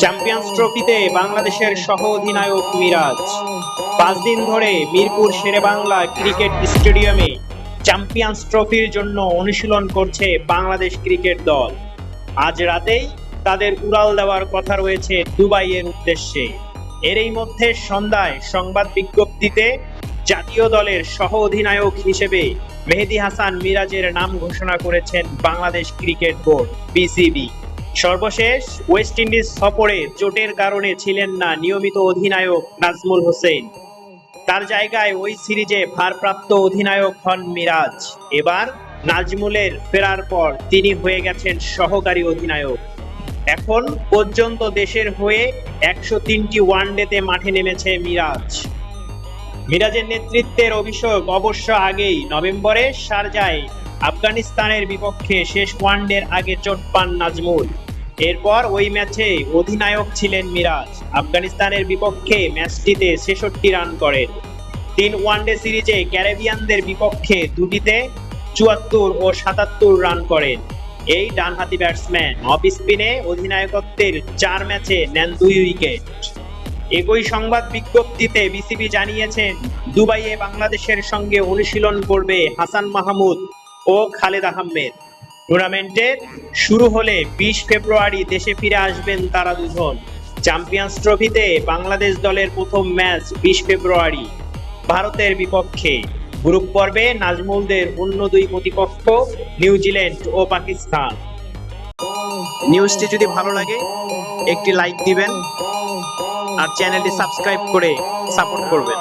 Champions ট্রফিতে বাংলাদেশের সহ অধিনায়ক মিরাজ। পাঁচ দিন ধরে মিরপুর শেরেবাংলা ক্রিকেট স্টেডিয়ামে চ্যাম্পিয়ন্স ট্রফির জন্য অনুশীলন করছে বাংলাদেশ ক্রিকেট দল। আজ রাতেই তাদের উড়াল দেওয়ার কথা রয়েছে দুবাইয়ের উদ্দেশ্যে। এরই মধ্যে সন্ধ্যায় সংবাদ বিজ্ঞপ্তিতে জাতীয় দলের সহ অধিনায়ক হিসেবে মেহেদি হাসান মিরাজের নাম ঘোষণা করেছেন বাংলাদেশ ক্রিকেট বোর্ড, বিসিবি। সর্বশেষ ওয়েস্ট ইন্ডিজ সফরে চোটের কারণে ছিলেন না নিয়মিত অধিনায়ক নাজমুল হোসেন। তার জায়গায় ওই সিরিজে ভারপ্রাপ্ত অধিনায়ক হন মিরাজ। এবার নাজমুলের ফেরার পর তিনি হয়ে গেছেন সহকারী অধিনায়ক। এখন পর্যন্ত দেশের হয়ে একশো তিনটি ওয়ানডেতে মাঠে নেমেছে মিরাজ। মিরাজের নেতৃত্বের অভিষেক অবশ্য আগেই নভেম্বরে শারজায় আফগানিস্তানের বিপক্ষে শেষ ওয়ানডের আগে চোট পান নাজমুল। এরপর ওই ম্যাচে অধিনায়ক ছিলেন মিরাজ। আফগানিস্তানের বিপক্ষে ম্যাচটিতে ছেষট্টি রান করেন। তিন ওয়ানডে সিরিজে ক্যারেবিয়ানদের বিপক্ষে দুটিতে চুয়াত্তর ও সাতাত্তর রান করেন। এই ডানহাতি ব্যাটসম্যান অফ স্পিনে অধিনায়কত্বের চার ম্যাচে নেন দুই উইকেট। একই সংবাদ বিজ্ঞপ্তিতে বিসিবি জানিয়েছেন, দুবাইয়ে বাংলাদেশের সঙ্গে অনুশীলন করবে হাসান মাহমুদ ও খালেদ আহমেদ। টুর্নামেন্টের শুরু হলে বিশ ফেব্রুয়ারি দেশে ফিরে আসবেন তারা দুজন। চ্যাম্পিয়ন্স ট্রফিতে বাংলাদেশ দলের প্রথম ম্যাচ বিশ ফেব্রুয়ারি, ভারতের বিপক্ষে। গ্রুপ পর্বে নাজমুলদের অন্য দুই প্রতিপক্ষ নিউজিল্যান্ড ও পাকিস্তান। নিউজটি যদি ভালো লাগে, একটি লাইক দিবেন আর চ্যানেলটি সাবস্ক্রাইব করে সাপোর্ট করবেন।